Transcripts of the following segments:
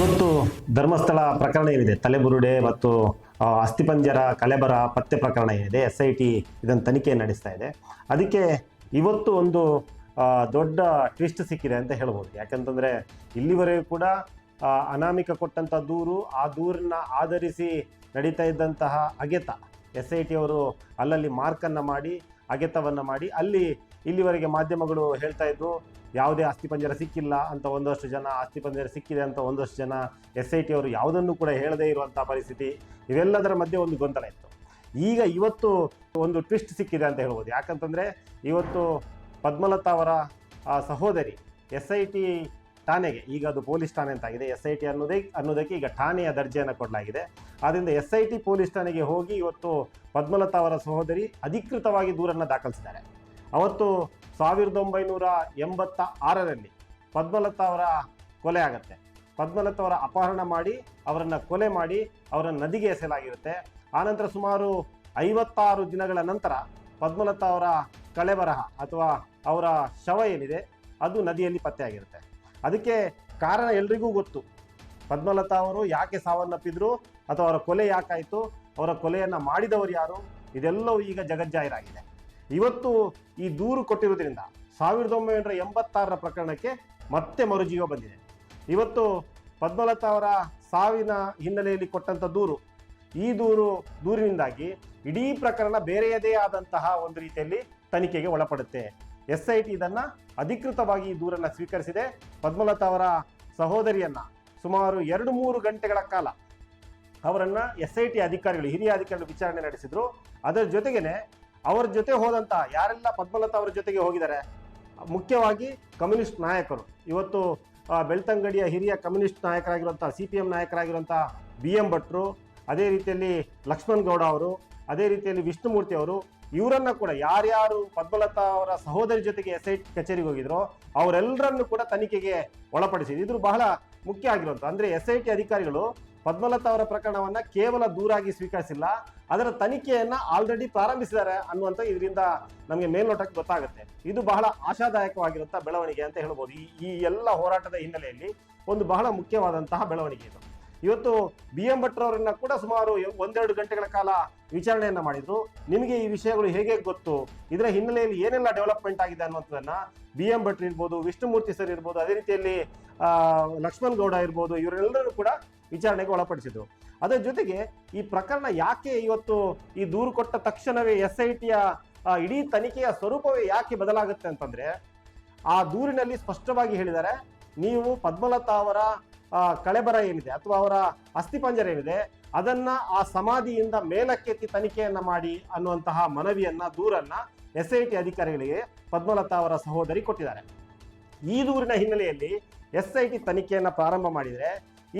ಇವತ್ತು ಧರ್ಮಸ್ಥಳ ಪ್ರಕರಣ ಏನಿದೆ? ತಲೆಬುರುಡೆ ಮತ್ತು ಅಸ್ಥಿಪಂಜರ ಕಲೆಬರ ಪತ್ತೆ ಪ್ರಕರಣ ಏನಿದೆ? ಎಸ್ ಐ ಟಿ ಇದನ್ನು ತನಿಖೆ ನಡೆಸ್ತಾ ಇದೆ. ಅದಕ್ಕೆ ಇವತ್ತು ಒಂದು ದೊಡ್ಡ ಟ್ವಿಸ್ಟ್ ಸಿಕ್ಕಿದೆ ಅಂತ ಹೇಳ್ಬೋದು. ಯಾಕಂತಂದರೆ ಇಲ್ಲಿವರೆಗೂ ಕೂಡ ಅನಾಮಿಕ ಕೊಟ್ಟಂಥ ದೂರು, ಆ ದೂರನ್ನ ಆಧರಿಸಿ ನಡೀತಾ ಇದ್ದಂತಹ ಅಗೆತ. ಎಸ್ ಐ ಟಿ ಅವರು ಅಲ್ಲಲ್ಲಿ ಮಾರ್ಕನ್ನು ಮಾಡಿ, ಅಗೆತವನ್ನು ಮಾಡಿ ಅಲ್ಲಿ ಇಲ್ಲಿವರೆಗೆ ಮಾಧ್ಯಮಗಳು ಹೇಳ್ತಾ ಇದ್ರು ಯಾವುದೇ ಅಸ್ಥಿಪಂಜರ ಸಿಕ್ಕಿಲ್ಲ ಅಂತ ಒಂದಷ್ಟು ಜನ ಅಸ್ಥಿಪಂಜರ ಸಿಕ್ಕಿದೆ ಅಂತ ಒಂದಷ್ಟು ಜನ ಎಸ್ ಐ ಟಿ ಅವರು ಯಾವುದನ್ನು ಕೂಡ ಹೇಳದೇ ಇರುವಂಥ ಪರಿಸ್ಥಿತಿ ಇವೆಲ್ಲದರ ಮಧ್ಯೆ ಒಂದು ಗೊಂದಲ ಇತ್ತು. ಈಗ ಇವತ್ತು ಒಂದು ಟ್ವಿಸ್ಟ್ ಸಿಕ್ಕಿದೆ ಅಂತ ಹೇಳ್ಬೋದು. ಯಾಕಂತಂದರೆ ಇವತ್ತು ಪದ್ಮಲತಾ ಅವರ ಸಹೋದರಿ ಎಸ್ ಐ ಟಿ ಠಾಣೆಗೆ, ಈಗ ಅದು ಪೊಲೀಸ್ ಠಾಣೆ ಅಂತಾಗಿದೆ, ಎಸ್ ಐ ಟಿ ಅನ್ನೋದೇ, ಅನ್ನೋದಕ್ಕೆ ಈಗ ಠಾಣೆಯ ದರ್ಜೆಯನ್ನು ಕೊಡಲಾಗಿದೆ. ಆದ್ದರಿಂದ ಎಸ್ ಐ ಟಿ ಪೊಲೀಸ್ ಠಾಣೆಗೆ ಹೋಗಿ ಇವತ್ತು ಪದ್ಮಲತಾ ಅವರ ಸಹೋದರಿ ಅಧಿಕೃತವಾಗಿ ದೂರನ್ನು ದಾಖಲಿಸಿದ್ದಾರೆ. ಅವತ್ತು ಸಾವಿರದ ಒಂಬೈನೂರ ಎಂಬತ್ತ ಆರರಲ್ಲಿ ಪದ್ಮಲತಾ ಅವರ ಕೊಲೆ ಆಗುತ್ತೆ. ಪದ್ಮಲತಾ ಅವರ ಅಪಹರಣ ಮಾಡಿ, ಅವರನ್ನು ಕೊಲೆ ಮಾಡಿ ಅವರನ್ನು ನದಿಗೆ ಎಸೆಯಲಾಗಿರುತ್ತೆ. ಆನಂತರ ಸುಮಾರು ಐವತ್ತಾರು ದಿನಗಳ ನಂತರ ಪದ್ಮಲತಾ ಅವರ ಕಳೆಬರಹ ಅಥವಾ ಅವರ ಶವ ಏನಿದೆ, ಅದು ನದಿಯಲ್ಲಿ ಪತ್ತೆಯಾಗಿರುತ್ತೆ. ಅದಕ್ಕೆ ಕಾರಣ ಎಲ್ರಿಗೂ ಗೊತ್ತು. ಪದ್ಮಲತಾ ಅವರು ಯಾಕೆ ಸಾವನ್ನಪ್ಪಿದ್ರು, ಅಥವಾ ಅವರ ಕೊಲೆ ಯಾಕಾಯಿತು, ಅವರ ಕೊಲೆಯನ್ನು ಮಾಡಿದವರು ಯಾರು, ಇದೆಲ್ಲವೂ ಈಗ ಜಗಜ್ಜಾಹಿರಾಗಿದೆ. ಇವತ್ತು ಈ ದೂರು ಕೊಟ್ಟಿರೋದ್ರಿಂದ ಸಾವಿರದ ಒಂಬೈನೂರ ಎಂಬತ್ತಾರರ ಪ್ರಕರಣಕ್ಕೆ ಮತ್ತೆ ಮರುಜೀವ ಬಂದಿದೆ. ಇವತ್ತು ಪದ್ಮಲತಾ ಅವರ ಸಾವಿನ ಹಿನ್ನೆಲೆಯಲ್ಲಿ ಕೊಟ್ಟಂಥ ದೂರು, ಈ ದೂರು, ದೂರಿನಿಂದಾಗಿ ಇಡೀ ಪ್ರಕರಣ ಬೇರೆಯದೇ ಆದಂತಹ ಒಂದು ರೀತಿಯಲ್ಲಿ ತನಿಖೆಗೆ ಒಳಪಡುತ್ತೆ. ಎಸ್ ಐ ಟಿ ಇದನ್ನ ಅಧಿಕೃತವಾಗಿ ಈ ದೂರನ್ನ ಸ್ವೀಕರಿಸಿದೆ. ಪದ್ಮಲತಾ ಅವರ ಸಹೋದರಿಯನ್ನ ಸುಮಾರು ಎರಡು ಮೂರು ಗಂಟೆಗಳ ಕಾಲ ಅವರನ್ನ ಎಸ್ ಐ ಟಿ ಅಧಿಕಾರಿಗಳು, ಹಿರಿಯ ಅಧಿಕಾರಿಗಳು ವಿಚಾರಣೆ ನಡೆಸಿದ್ರು. ಅದರ ಜೊತೆಗೇನೆ ಅವರ ಜೊತೆ ಹೋದಂತ ಯಾರೆಲ್ಲ ಪದ್ಮಲತಾ ಅವರ ಜೊತೆಗೆ ಹೋಗಿದ್ದಾರೆ, ಮುಖ್ಯವಾಗಿ ಕಮ್ಯುನಿಸ್ಟ್ ನಾಯಕರು. ಇವತ್ತು ಬೆಳ್ತಂಗಡಿಯ ಹಿರಿಯ ಕಮ್ಯುನಿಸ್ಟ್ ನಾಯಕರಾಗಿರುವಂಥ ಸಿ ಪಿ ಎಂ ನಾಯಕರಾಗಿರುವಂಥ ಬಿ ಎಂ ಭಟ್ರು, ಅದೇ ರೀತಿಯಲ್ಲಿ ಲಕ್ಷ್ಮಣ್ ಗೌಡ ಅವರು, ಅದೇ ರೀತಿಯಲ್ಲಿ ವಿಷ್ಣುಮೂರ್ತಿ ಅವರು, ಇವರನ್ನ ಕೂಡ ಯಾರ್ಯಾರು ಪದ್ಮಲತಾ ಅವರ ಸಹೋದರಿ ಜೊತೆಗೆ ಎಸ್ ಐ ಟಿ ಕಚೇರಿಗೆ ಹೋಗಿದ್ರು, ಅವರೆಲ್ಲರನ್ನು ಕೂಡ ತನಿಖೆಗೆ ಒಳಪಡಿಸಿದ್ರು. ಇದು ಬಹಳ ಮುಖ್ಯ ಆಗಿರುವಂಥ ಅಂದ್ರೆ ಎಸ್ ಐ ಟಿ ಅಧಿಕಾರಿಗಳು ಪದ್ಮಲತಾ ಅವರ ಪ್ರಕರಣವನ್ನ ಕೇವಲ ದೂರಾಗಿ ಸ್ವೀಕರಿಸಿಲ್ಲ, ಅದರ ತನಿಖೆಯನ್ನ ಆಲ್ರೆಡಿ ಪ್ರಾರಂಭಿಸಿದ್ದಾರೆ ಅನ್ನುವಂಥ ಇದರಿಂದ ನಮಗೆ ಮೇಲ್ನೋಟಕ್ಕೆ ಗೊತ್ತಾಗುತ್ತೆ. ಇದು ಬಹಳ ಆಶಾದಾಯಕವಾಗಿರುವಂಥ ಬೆಳವಣಿಗೆ ಅಂತ ಹೇಳ್ಬೋದು. ಈ ಈ ಎಲ್ಲ ಹೋರಾಟದ ಹಿನ್ನೆಲೆಯಲ್ಲಿ ಒಂದು ಬಹಳ ಮುಖ್ಯವಾದಂತಹ ಬೆಳವಣಿಗೆ ಇದು. ಇವತ್ತು ಬಿ ಎಂ ಭಟ್ರವರನ್ನ ಕೂಡ ಸುಮಾರು ಒಂದೆರಡು ಗಂಟೆಗಳ ಕಾಲ ವಿಚಾರಣೆಯನ್ನ ಮಾಡಿದ್ರು. ನಿಮಗೆ ಈ ವಿಷಯಗಳು ಹೇಗೆ ಗೊತ್ತು? ಇದರ ಹಿನ್ನೆಲೆಯಲ್ಲಿ ಏನೆಲ್ಲ ಡೆವಲಪ್ಮೆಂಟ್ ಆಗಿದೆ ಅನ್ನುವಂಥದ್ದನ್ನ ಬಿ ಎಂ ಭಟ್ರು ಇರ್ಬೋದು, ವಿಷ್ಣುಮೂರ್ತಿ ಸರ್ ಇರ್ಬೋದು, ಅದೇ ರೀತಿಯಲ್ಲಿ ಲಕ್ಷ್ಮಣ್ ಗೌಡ ಇರ್ಬೋದು, ಇವರೆಲ್ಲರೂ ಕೂಡ ವಿಚಾರಣೆಗೆ ಒಳಪಡಿಸಿದ್ರು. ಅದರ ಜೊತೆಗೆ ಈ ಪ್ರಕರಣ ಯಾಕೆ ಇವತ್ತು ಈ ದೂರು ಕೊಟ್ಟ ತಕ್ಷಣವೇ ಎಸ್ ಐ ಟಿಯ ಇಡೀ ತನಿಖೆಯ ಸ್ವರೂಪವೇ ಯಾಕೆ ಬದಲಾಗುತ್ತೆ ಅಂತಂದ್ರೆ, ಆ ದೂರಿನಲ್ಲಿ ಸ್ಪಷ್ಟವಾಗಿ ಹೇಳಿದ್ದಾರೆ, ನೀವು ಪದ್ಮಲತಾ ಅವರ ಕಳೆಬರ ಏನಿದೆ ಅಥವಾ ಅವರ ಅಸ್ಥಿಪಂಜರ ಏನಿದೆ, ಅದನ್ನ ಆ ಸಮಾಧಿಯಿಂದ ಮೇಲಕ್ಕೆತ್ತಿ ತನಿಖೆಯನ್ನ ಮಾಡಿ ಅನ್ನುವಂತಹ ಮನವಿಯನ್ನ, ದೂರನ್ನ ಎಸ್ ಐ ಟಿ ಅಧಿಕಾರಿಗಳಿಗೆ ಪದ್ಮಲತಾ ಅವರ ಸಹೋದರಿ ಕೊಟ್ಟಿದ್ದಾರೆ. ಈ ದೂರಿನ ಹಿನ್ನೆಲೆಯಲ್ಲಿ ಎಸ್ ಐ ಟಿ ತನಿಖೆಯನ್ನ ಪ್ರಾರಂಭ ಮಾಡಿದರೆ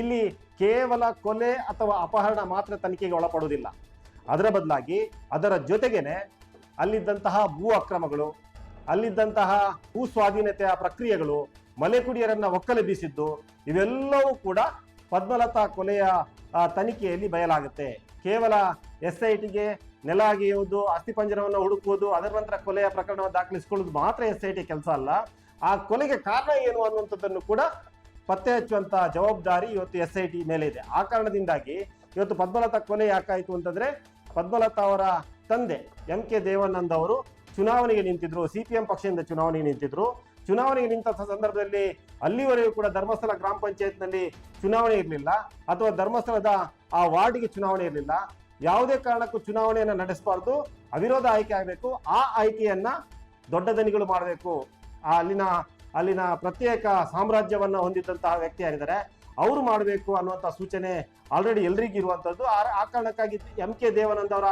ಇಲ್ಲಿ ಕೇವಲ ಕೊಲೆ ಅಥವಾ ಅಪಹರಣ ಮಾತ್ರ ತನಿಖೆಗೆ ಒಳಪಡುವುದಿಲ್ಲ. ಅದರ ಬದಲಾಗಿ ಅದರ ಜೊತೆಗೇನೆ ಅಲ್ಲಿದ್ದಂತಹ ಭೂ ಅಕ್ರಮಗಳು, ಅಲ್ಲಿದ್ದಂತಹ ಭೂ ಸ್ವಾಧೀನತೆಯ ಪ್ರಕ್ರಿಯೆಗಳು ಮಲೆಕುಡಿಯರನ್ನ ಒಕ್ಕಲೆ ಬೀಸಿದ್ದು ಇವೆಲ್ಲವೂ ಕೂಡ ಪದ್ಮಲತಾ ಕೊಲೆಯ ತನಿಖೆಯಲ್ಲಿ ಬಯಲಾಗುತ್ತೆ. ಕೇವಲ ಎಸ್ ಐ ಟಿಗೆ ನೆಲ ಅಗೆಯುವುದು ಅಸ್ಥಿಪಂಜರವನ್ನು ಹುಡುಕುವುದು, ಅದರ ನಂತರ ಕೊಲೆಯ ಪ್ರಕರಣವನ್ನು ದಾಖಲಿಸಿಕೊಳ್ಳುವುದು ಮಾತ್ರ ಎಸ್ ಐ ಟಿ ಕೆಲಸ ಅಲ್ಲ. ಆ ಕೊಲೆಗೆ ಕಾರಣ ಏನು ಅನ್ನುವಂಥದ್ದನ್ನು ಕೂಡ ಪತ್ತೆ ಹಚ್ಚುವಂತಹ ಜವಾಬ್ದಾರಿ ಇವತ್ತು ಎಸ್ ಐ ಟಿ ಮೇಲೆ ಇದೆ. ಆ ಕಾರಣದಿಂದಾಗಿ ಇವತ್ತು ಪದ್ಮಲತಾ ಕೊಲೆ ಯಾಕಾಯಿತು ಅಂತಂದ್ರೆ ಪದ್ಮಲತಾ ಅವರ ತಂದೆ ಎಂ ಕೆ ದೇವಾನಂದ್ ಅವರು ಚುನಾವಣೆಗೆ ನಿಂತಿದ್ರು ಸಿ ಪಿ ಎಂ ಪಕ್ಷದಿಂದ ಚುನಾವಣೆಗೆ ನಿಂತಿದ್ರು. ಚುನಾವಣೆಗೆ ನಿಂತ ಸಂದರ್ಭದಲ್ಲಿ ಅಲ್ಲಿವರೆಗೂ ಕೂಡ ಧರ್ಮಸ್ಥಳ ಗ್ರಾಮ ಪಂಚಾಯತ್ನಲ್ಲಿ ಚುನಾವಣೆ ಇರಲಿಲ್ಲ ಅಥವಾ ಧರ್ಮಸ್ಥಳದ ಆ ವಾರ್ಡ್ಗೆ ಚುನಾವಣೆ ಇರಲಿಲ್ಲ. ಯಾವುದೇ ಕಾರಣಕ್ಕೂ ಚುನಾವಣೆಯನ್ನು ನಡೆಸಬಾರ್ದು. ಅವಿರೋಧ ಆಯ್ಕೆ ಆಗಬೇಕು. ಆ ಆಯ್ಕೆಯನ್ನ ದೊಡ್ಡ ದನಿಗಳು ಮಾಡಬೇಕು. ಅಲ್ಲಿನ ಅಲ್ಲಿನ ಪ್ರತ್ಯೇಕ ಸಾಮ್ರಾಜ್ಯವನ್ನ ಹೊಂದಿದ್ದಂತಹ ವ್ಯಕ್ತಿ ಆಗಿದ್ದಾರೆ ಅವರು ಮಾಡಬೇಕು ಅನ್ನುವಂಥ ಸೂಚನೆ ಆಲ್ರೆಡಿ ಎಲ್ರಿಗೂ ಇರುವಂಥದ್ದು ಆ ಕಾರಣಕ್ಕಾಗಿ ಎಂ ಕೆ ದೇವಾನಂದ್ ಅವರ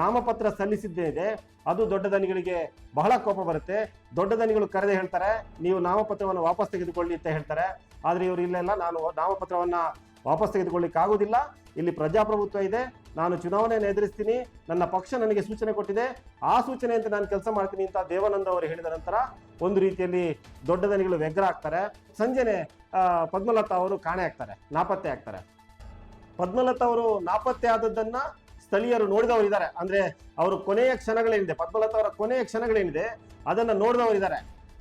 ನಾಮಪತ್ರ ಸಲ್ಲಿಸಿದ್ದೇನೆ ಅದು ದೊಡ್ಡ ದನಿಗಳಿಗೆ ಬಹಳ ಕೋಪ ಬರುತ್ತೆ. ದೊಡ್ಡ ದನಿಗಳು ಕರೆದೇ ಹೇಳ್ತಾರೆ, ನೀವು ನಾಮಪತ್ರವನ್ನು ವಾಪಸ್ ತೆಗೆದುಕೊಳ್ಳಿ ಅಂತ ಹೇಳ್ತಾರೆ. ಆದರೆ ಇವರು ಇಲ್ಲ ಇಲ್ಲ, ನಾನು ನಾಮಪತ್ರವನ್ನ ವಾಪಸ್ ತೆಗೆದುಕೊಳ್ಳಿಕ್ಕೆ ಆಗುದಿಲ್ಲ. ಇಲ್ಲಿ ಪ್ರಜಾಪ್ರಭುತ್ವ ಇದೆ. ನಾನು ಚುನಾವಣೆಯನ್ನು ಎದುರಿಸ್ತೀನಿ. ನನ್ನ ಪಕ್ಷ ನನಗೆ ಸೂಚನೆ ಕೊಟ್ಟಿದೆ. ಆ ಸೂಚನೆಯಂತೆ ನಾನು ಕೆಲಸ ಮಾಡ್ತೀನಿ ಅಂತ ದೇವಾನಂದ ಅವರು ಹೇಳಿದ ನಂತರ ಒಂದು ರೀತಿಯಲ್ಲಿ ದೊಡ್ಡ ದನಿಗಳು ವ್ಯಗ್ರ ಆಗ್ತಾರೆ. ಸಂಜೆನೆ ಪದ್ಮಲತಾ ಅವರು ಕಾಣೆ ಆಗ್ತಾರೆ, ನಾಪತ್ತೆ ಆಗ್ತಾರೆ. ಪದ್ಮಲತಾ ಅವರು ನಾಪತ್ತೆ ಆದದ್ದನ್ನ ಸ್ಥಳೀಯರು ನೋಡಿದವರು ಇದ್ದಾರೆ ಅಂದ್ರೆ ಅವರು ಕೊನೆಯ ಕ್ಷಣಗಳೇನಿದೆ, ಪದ್ಮಲತ ಅವರ ಕೊನೆಯ ಕ್ಷಣಗಳೇನಿದೆ, ಅದನ್ನ ನೋಡಿದವರು ಇದ್ದಾರೆ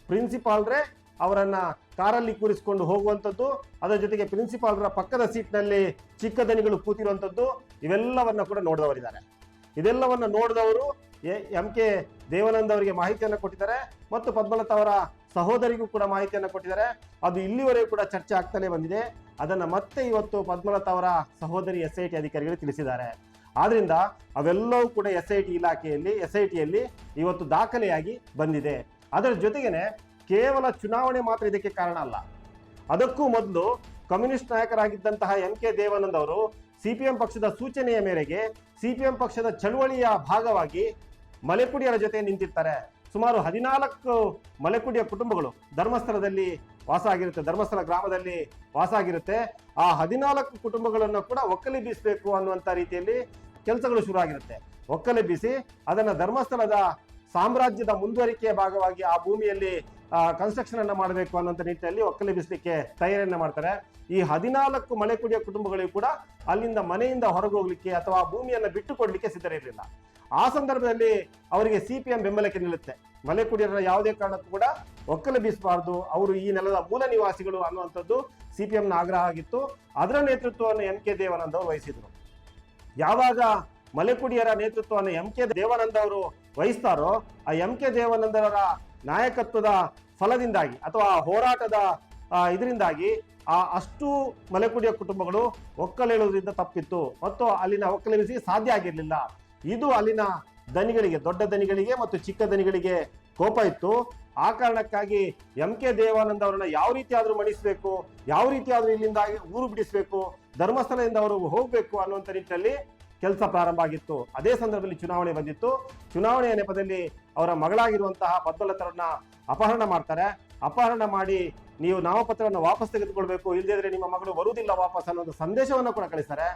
ಪ್ರಿನ್ಸಿಪಾಲ್ರೇ ಅವರನ್ನ ಕಾರಲ್ಲಿ ಕೂರಿಸಿಕೊಂಡು ಹೋಗುವಂಥದ್ದು, ಅದರ ಜೊತೆಗೆ ಪ್ರಿನ್ಸಿಪಾಲ್ರ ಪಕ್ಕದ ಸೀಟ್ನಲ್ಲಿ ಚಿಕ್ಕ ದನಿಗಳು ಕೂತಿರುವಂಥದ್ದು, ಇವೆಲ್ಲವನ್ನ ಕೂಡ ನೋಡಿದವರಿದ್ದಾರೆ. ಇದೆಲ್ಲವನ್ನ ನೋಡಿದವರು ಎಂ ಕೆ ದೇವಾನಂದ ಅವರಿಗೆ ಮಾಹಿತಿಯನ್ನು ಕೊಟ್ಟಿದ್ದಾರೆ ಮತ್ತು ಪದ್ಮಲತ ಅವರ ಸಹೋದರಿಗೂ ಕೂಡ ಮಾಹಿತಿಯನ್ನು ಕೊಟ್ಟಿದ್ದಾರೆ. ಅದು ಇಲ್ಲಿವರೆಗೂ ಕೂಡ ಚರ್ಚೆ ಆಗ್ತಾನೆ ಬಂದಿದೆ. ಅದನ್ನ ಮತ್ತೆ ಇವತ್ತು ಪದ್ಮಲತ ಅವರ ಸಹೋದರಿ ಎಸ್ ಐ ಟಿ ಅಧಿಕಾರಿಗಳು ತಿಳಿಸಿದ್ದಾರೆ. ಆದ್ರಿಂದ ಅವೆಲ್ಲವೂ ಕೂಡ ಎಸ್ ಐ ಟಿ ಇಲಾಖೆಯಲ್ಲಿ ಎಸ್ ಐ ಟಿಯಲ್ಲಿ ಇವತ್ತು ದಾಖಲೆಯಾಗಿ ಬಂದಿದೆ. ಅದರ ಜೊತೆಗೇನೆ ಕೇವಲ ಚುನಾವಣೆ ಮಾತ್ರ ಇದಕ್ಕೆ ಕಾರಣ ಅಲ್ಲ. ಅದಕ್ಕೂ ಮೊದಲು ಕಮ್ಯುನಿಸ್ಟ್ ನಾಯಕರಾಗಿದ್ದಂತಹ ಎಂ ಕೆ ದೇವಾನಂದ್ ಅವರು ಸಿಪಿಎಂ ಪಕ್ಷದ ಸೂಚನೆಯ ಮೇರೆಗೆ ಸಿಪಿಎಂ ಪಕ್ಷದ ಚಳುವಳಿಯ ಭಾಗವಾಗಿ ಮಲೆಕುಡಿಯರ ಜೊತೆ ನಿಂತಿರ್ತಾರೆ. ಸುಮಾರು ಹದಿನಾಲ್ಕು ಮಲೆಕುಡಿಯ ಕುಟುಂಬಗಳು ಧರ್ಮಸ್ಥಳದಲ್ಲಿ ವಾಸ ಆಗಿರುತ್ತೆ ಧರ್ಮಸ್ಥಳ ಗ್ರಾಮದಲ್ಲಿ ವಾಸ ಆಗಿರುತ್ತೆ ಆ ಹದಿನಾಲ್ಕು ಕುಟುಂಬಗಳನ್ನು ಕೂಡ ಒಕ್ಕಲಿ ಬೀಸಬೇಕು ಅನ್ನುವಂಥ ರೀತಿಯಲ್ಲಿ ಕೆಲಸಗಳು ಶುರು ಆಗಿರುತ್ತೆ ಒಕ್ಕಲೆಬ್ಬಿಸಿ ಅದನ್ನು ಧರ್ಮಸ್ಥಳದ ಸಾಮ್ರಾಜ್ಯದ ಮುಂದುವರಿಕೆಯ ಭಾಗವಾಗಿ ಆ ಭೂಮಿಯಲ್ಲಿ ಕನ್ಸ್ಟ್ರಕ್ಷನ್ ಅನ್ನ ಮಾಡಬೇಕು ಅನ್ನುವಂಥ ನಿಟ್ಟಿನಲ್ಲಿ ಒಕ್ಕಲೆಬ್ಬಿಸಲಿಕ್ಕೆ ತಯಾರಿಯನ್ನ ಮಾಡ್ತಾರೆ. ಈ ಹದಿನಾಲ್ಕು ಮಳೆ ಕುಡಿಯೋ ಕುಟುಂಬಗಳಿಗೂ ಕೂಡ ಅಲ್ಲಿಂದ ಮನೆಯಿಂದ ಹೊರಗೆ ಹೋಗ್ಲಿಕ್ಕೆ ಅಥವಾ ಭೂಮಿಯನ್ನು ಬಿಟ್ಟು ಕೊಡ್ಲಿಕ್ಕೆ ಸಿದ್ಧರಿರಲಿಲ್ಲ ಆ ಸಂದರ್ಭದಲ್ಲಿ ಅವರಿಗೆ ಸಿ ಪಿ ಎಂ ಬೆಂಬಲಕ್ಕೆ ನಿಲ್ಲುತ್ತೆ. ಮಲೆ ಕುಡಿಯರ ಯಾವುದೇ ಕಾರಣಕ್ಕೂ ಕೂಡ ಒಕ್ಕಲೆಬ್ಬಿಸಬಾರದು ಅವರು ಈ ನೆಲದ ಮೂಲ ನಿವಾಸಿಗಳು ಅನ್ನುವಂಥದ್ದು ಸಿ ಪಿ ಎಂನ ಆಗ್ರಹ ಆಗಿತ್ತು. ಅದರ ನೇತೃತ್ವವನ್ನು ಎಂ ಕೆ ದೇವಾನಂದ್ ಅವರು ವಹಿಸಿದ್ರು. ಯಾವಾಗ ಮಲೆಕುಡಿಯರ ನೇತೃತ್ವವನ್ನು ಎಂ ಕೆ ದೇವಾನಂದ ಅವರು ವಹಿಸ್ತಾರೋ, ಆ ಎಂ ಕೆ ದೇವಾನಂದರ ನಾಯಕತ್ವದ ಫಲದಿಂದಾಗಿ ಅಥವಾ ಆ ಹೋರಾಟದ ಇದರಿಂದಾಗಿ ಆ ಅಷ್ಟು ಮಲೆಕುಡಿಯ ಕುಟುಂಬಗಳು ಒಕ್ಕಲೇಳುವುದರಿಂದ ತಪ್ಪಿತ್ತು. ಮತ್ತು ಅಲ್ಲಿನ ಒಕ್ಕಲೆಬ್ಬಿಸಿ ಸಾಧ್ಯ ಆಗಿರಲಿಲ್ಲ. ಇದು ಅಲ್ಲಿನ ದನಿಗಳಿಗೆ, ದೊಡ್ಡ ದನಿಗಳಿಗೆ ಮತ್ತು ಚಿಕ್ಕ ದನಿಗಳಿಗೆ ಕೋಪ ಇತ್ತು. ಆ ಕಾರಣಕ್ಕಾಗಿ ಎಂ ಕೆ ದೇವಾನಂದ ಅವರನ್ನ ಯಾವ ರೀತಿ ಆದ್ರೂ ಮಣಿಸಬೇಕು, ಯಾವ ರೀತಿ ಆದ್ರೂ ಇಲ್ಲಿಂದ ಊರು ಬಿಡಿಸಬೇಕು, ಧರ್ಮಸ್ಥಳದಿಂದ ಅವರು ಹೋಗಬೇಕು ಅನ್ನುವಂಥ ನಿಟ್ಟಿನಲ್ಲಿ ಕೆಲಸ ಪ್ರಾರಂಭ ಆಗಿತ್ತು. ಅದೇ ಸಂದರ್ಭದಲ್ಲಿ ಚುನಾವಣೆ ಬಂದಿತ್ತು. ಚುನಾವಣೆಯ ನೆಪದಲ್ಲಿ ಅವರ ಮಗಳಾಗಿರುವಂತಹ ಪದ್ಮಲತರನ್ನ ಅಪಹರಣ ಮಾಡ್ತಾರೆ. ಅಪಹರಣ ಮಾಡಿ ನೀವು ನಾಮಪತ್ರವನ್ನು ವಾಪಸ್ ತೆಗೆದುಕೊಳ್ಬೇಕು ಇಲ್ಲದಿದ್ರೆ ನಿಮ್ಮ ಮಗಳು ಬರುವುದಿಲ್ಲ ವಾಪಸ್ ಅನ್ನೋ ಒಂದು ಸಂದೇಶವನ್ನು ಕೂಡ ಕಳಿಸ್ತಾರೆ.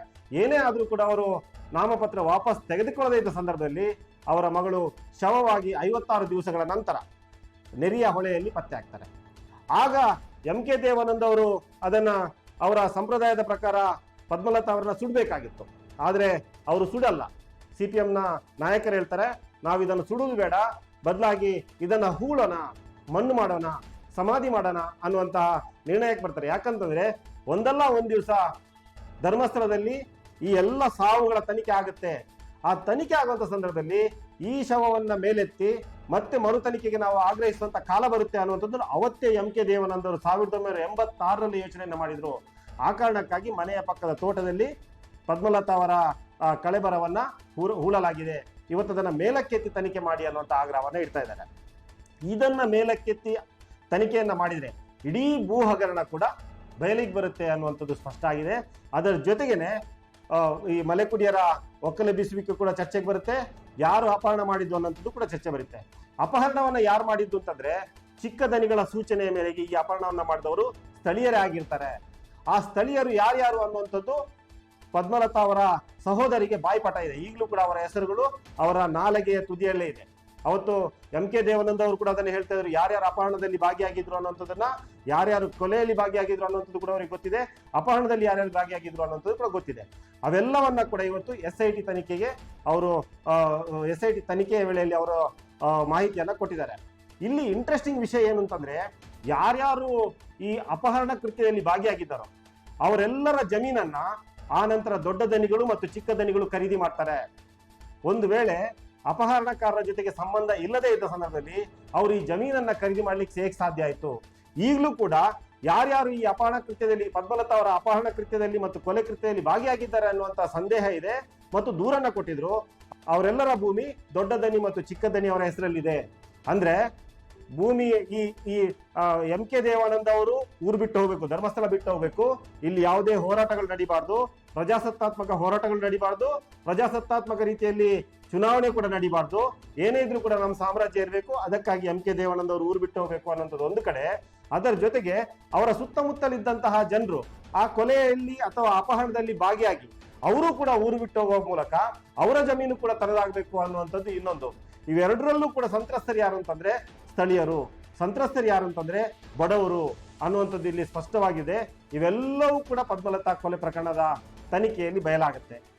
ಏನೇ ಆದರೂ ಕೂಡ ಅವರು ನಾಮಪತ್ರ ವಾಪಸ್ ತೆಗೆದುಕೊಳ್ಳದೇ ಇದ್ದ ಸಂದರ್ಭದಲ್ಲಿ ಅವರ ಮಗಳು ಶವವಾಗಿ ಐವತ್ತಾರು ದಿವಸಗಳ ನಂತರ ನೆರಿಯ ಹೊಳೆಯಲ್ಲಿ ಪತ್ತೆ ಆಗ್ತಾರೆ. ಆಗ ಎಂ ಕೆ ದೇವಾನಂದ್ ಅವರು ಅದನ್ನ ಅವರ ಸಂಪ್ರದಾಯದ ಪ್ರಕಾರ ಪದ್ಮಲತಾ ಅವರನ್ನ ಸುಡಬೇಕಾಗಿತ್ತು. ಆದರೆ ಅವರು ಸುಡಲ್ಲ. ಸಿ ಪಿ ಎಂನ ನಾಯಕರು ಹೇಳ್ತಾರೆ, ನಾವು ಇದನ್ನು ಸುಡುವುದು ಬೇಡ. ಬದಲಾಗಿ ಇದನ್ನ ಹೂಳೋಣ, ಮಣ್ಣು ಮಾಡೋಣ, ಸಮಾಧಿ ಮಾಡೋಣ ಅನ್ನುವಂತಹ ನಿರ್ಣಯಕ್ಕೆ ಬರ್ತಾರೆ. ಯಾಕಂತಂದ್ರೆ ಒಂದಲ್ಲ ಒಂದು ದಿವಸ ಧರ್ಮಸ್ಥಳದಲ್ಲಿ ಈ ಎಲ್ಲ ಸಾವುಗಳ ತನಿಖೆ ಆಗುತ್ತೆ. ಆ ತನಿಖೆ ಆಗುವಂತ ಸಂದರ್ಭದಲ್ಲಿ ಈ ಶವವನ್ನ ಮೇಲೆತ್ತಿ ಮತ್ತೆ ಮರು ತನಿಖೆಗೆ ನಾವು ಆಗ್ರಹಿಸುವಂತ ಕಾಲ ಬರುತ್ತೆ ಅನ್ನುವಂಥದ್ದು ಅವತ್ತೇ ಎಂ ಕೆ ದೇವನಂದರು ಸಾವಿರದ ಒಂಬೈನೂರ ಎಂಬತ್ತಾರರಲ್ಲಿ ಯೋಚನೆಯನ್ನು ಮಾಡಿದ್ರು. ಆ ಕಾರಣಕ್ಕಾಗಿ ಮನೆಯ ಪಕ್ಕದ ತೋಟದಲ್ಲಿ ಪದ್ಮಲತಾ ಅವರ ಕಳೆಬರವನ್ನ ಹೂಳಲಾಗಿದೆ. ಇವತ್ತು ಅದನ್ನ ಮೇಲಕ್ಕೆತ್ತಿ ತನಿಖೆ ಮಾಡಿ ಅನ್ನುವಂಥ ಆಗ್ರಹವನ್ನ ಇಡ್ತಾ ಇದ್ದಾರೆ. ಇದನ್ನ ಮೇಲಕ್ಕೆತ್ತಿ ತನಿಖೆಯನ್ನ ಮಾಡಿದ್ರೆ ಇಡೀ ಭೂ ಹಗರಣ ಕೂಡ ಬಯಲಿಗೆ ಬರುತ್ತೆ ಅನ್ನುವಂಥದ್ದು ಸ್ಪಷ್ಟ ಆಗಿದೆ. ಅದರ ಜೊತೆಗೇನೆ ಈ ಮಲೆಕುಡಿಯರ ಒಕ್ಕಲೆಬ್ಬಿಸುವಿಕೆ ಕೂಡ ಚರ್ಚೆಗೆ ಬರುತ್ತೆ. ಯಾರು ಅಪಹರಣ ಮಾಡಿದ್ದು ಅನ್ನೋಂಥದ್ದು ಕೂಡ ಚರ್ಚೆ ಬರುತ್ತೆ. ಅಪಹರಣವನ್ನ ಯಾರು ಮಾಡಿದ್ದು ಅಂತಂದ್ರೆ ಚಿಕ್ಕ ದನಿಗಳ ಸೂಚನೆಯ ಮೇರೆಗೆ ಈ ಅಪಹರಣವನ್ನ ಮಾಡಿದವರು ಸ್ಥಳೀಯರೇ ಆಗಿರ್ತಾರೆ. ಆ ಸ್ಥಳೀಯರು ಯಾರ್ಯಾರು ಅನ್ನುವಂಥದ್ದು ಪದ್ಮಲತಾ ಅವರ ಸಹೋದರಿಗೆ ಬಾಯ್ಪಾಠ ಇದೆ. ಈಗಲೂ ಕೂಡ ಅವರ ಹೆಸರುಗಳು ಅವರ ನಾಲಗೆಯ ತುದಿಯಲ್ಲೇ ಇದೆ. ಅವತ್ತು ಎಂ ಕೆ ದೇವಾನಂದ ಅವರು ಕೂಡ ಅದನ್ನ ಹೇಳ್ತಾ ಇದ್ರು. ಯಾರ್ಯಾರು ಅಪಹರಣದಲ್ಲಿ ಭಾಗಿಯಾಗಿದ್ರು ಅನ್ನೋಂಥದ್ದನ್ನ, ಯಾರ್ಯಾರು ಕೊಲೆಯಲ್ಲಿ ಭಾಗಿಯಾಗಿದ್ರು ಅನ್ನೋಂಥದ್ದು ಕೂಡ ಅವರಿಗೆ ಗೊತ್ತಿದೆ. ಅಪಹರಣದಲ್ಲಿ ಯಾರ್ಯಾರು ಭಾಗಿಯಾಗಿದ್ರು ಅನ್ನೋಂಥದ್ದು ಕೂಡ ಗೊತ್ತಿದೆ. ಅವೆಲ್ಲವನ್ನ ಕೂಡ ಇವತ್ತು ಎಸ್ ಐ ಟಿ ತನಿಖೆಗೆ ಅವರು ಎಸ್ ಐ ಟಿ ತನಿಖೆಯ ವೇಳೆಯಲ್ಲಿ ಅವರು ಮಾಹಿತಿಯನ್ನು ಕೊಟ್ಟಿದ್ದಾರೆ. ಇಲ್ಲಿ ಇಂಟ್ರೆಸ್ಟಿಂಗ್ ವಿಷಯ ಏನು ಅಂತಂದ್ರೆ, ಯಾರ್ಯಾರು ಈ ಅಪಹರಣ ಕೃತ್ಯದಲ್ಲಿ ಭಾಗಿಯಾಗಿದ್ದಾರೋ, ಅವರೆಲ್ಲರ ಜಮೀನನ್ನ ಆ ನಂತರ ದೊಡ್ಡ ದನಿಗಳು ಮತ್ತು ಚಿಕ್ಕ ದನಿಗಳು ಖರೀದಿ ಮಾಡ್ತಾರೆ. ಒಂದು ವೇಳೆ ಅಪಹರಣಕಾರರ ಜೊತೆಗೆ ಸಂಬಂಧ ಇಲ್ಲದೇ ಇದ್ದ ಸಂದರ್ಭದಲ್ಲಿ ಅವರು ಈ ಜಮೀನನ್ನ ಖರೀದಿ ಮಾಡ್ಲಿಕ್ಕೆ ಹೇಗೆ ಸಾಧ್ಯ ಆಯಿತು. ಈಗಲೂ ಕೂಡ ಯಾರ್ಯಾರು ಈ ಅಪಹರಣ ಕೃತ್ಯದಲ್ಲಿ ಪದ್ಮಲತಾ ಅವರ ಅಪಹರಣ ಕೃತ್ಯದಲ್ಲಿ ಮತ್ತು ಕೊಲೆ ಕೃತ್ಯದಲ್ಲಿ ಭಾಗಿಯಾಗಿದ್ದಾರೆ ಅನ್ನುವಂತ ಸಂದೇಹ ಇದೆ ಮತ್ತು ದೂರನ್ನ ಕೊಟ್ಟಿದ್ರು. ಅವರೆಲ್ಲರ ಭೂಮಿ ದೊಡ್ಡ ದನಿ ಮತ್ತು ಚಿಕ್ಕ ದನಿ ಅವರ ಹೆಸರಲ್ಲಿದೆ. ಅಂದ್ರೆ ಭೂಮಿ ಈ ಈ ಎಂ ಕೆ ದೇವಾನಂದ ಅವರು ಊರು ಬಿಟ್ಟು ಹೋಗ್ಬೇಕು, ಧರ್ಮಸ್ಥಳ ಬಿಟ್ಟು ಹೋಗ್ಬೇಕು. ಇಲ್ಲಿ ಯಾವುದೇ ಹೋರಾಟಗಳು ನಡಿಬಾರ್ದು, ಪ್ರಜಾಸತ್ತಾತ್ಮಕ ಹೋರಾಟಗಳು ನಡಿಬಾರ್ದು, ಪ್ರಜಾಸತ್ತಾತ್ಮಕ ರೀತಿಯಲ್ಲಿ ಚುನಾವಣೆ ಕೂಡ ನಡಿಬಾರ್ದು. ಏನೇ ಇದ್ರೂ ಕೂಡ ನಮ್ಮ ಸಾಮ್ರಾಜ್ಯ ಇರಬೇಕು, ಅದಕ್ಕಾಗಿ ಎಂ ಕೆ ದೇವಾನಂದ ಅವರು ಊರು ಬಿಟ್ಟು ಹೋಗ್ಬೇಕು ಅನ್ನೋಂಥದ್ದು ಒಂದು ಕಡೆ. ಅದರ ಜೊತೆಗೆ ಅವರ ಸುತ್ತಮುತ್ತಲಿದ್ದಂತಹ ಜನರು ಆ ಕೊಲೆಯಲ್ಲಿ ಅಥವಾ ಅಪಹರಣದಲ್ಲಿ ಭಾಗಿಯಾಗಿ ಅವರು ಕೂಡ ಊರು ಬಿಟ್ಟು ಹೋಗುವ ಮೂಲಕ ಅವರ ಜಮೀನು ಕೂಡ ತರದಾಗಬೇಕು ಅನ್ನುವಂಥದ್ದು ಇನ್ನೊಂದು. ಇವೆರಡರಲ್ಲೂ ಕೂಡ ಸಂತ್ರಸ್ತರು ಯಾರು ಅಂತಂದ್ರೆ ಸ್ಥಳೀಯರು. ಸಂತ್ರಸ್ತರು ಯಾರು ಅಂತಂದ್ರೆ ಬಡವರು ಅನ್ನುವಂಥದ್ದು ಇಲ್ಲಿ ಸ್ಪಷ್ಟವಾಗಿದೆ. ಇವೆಲ್ಲವೂ ಕೂಡ ಪದ್ಮಲತಾ ಕೊಲೆ ಪ್ರಕರಣದ ತನಿಖೆಯಲ್ಲಿ ಬಯಲಾಗುತ್ತೆ.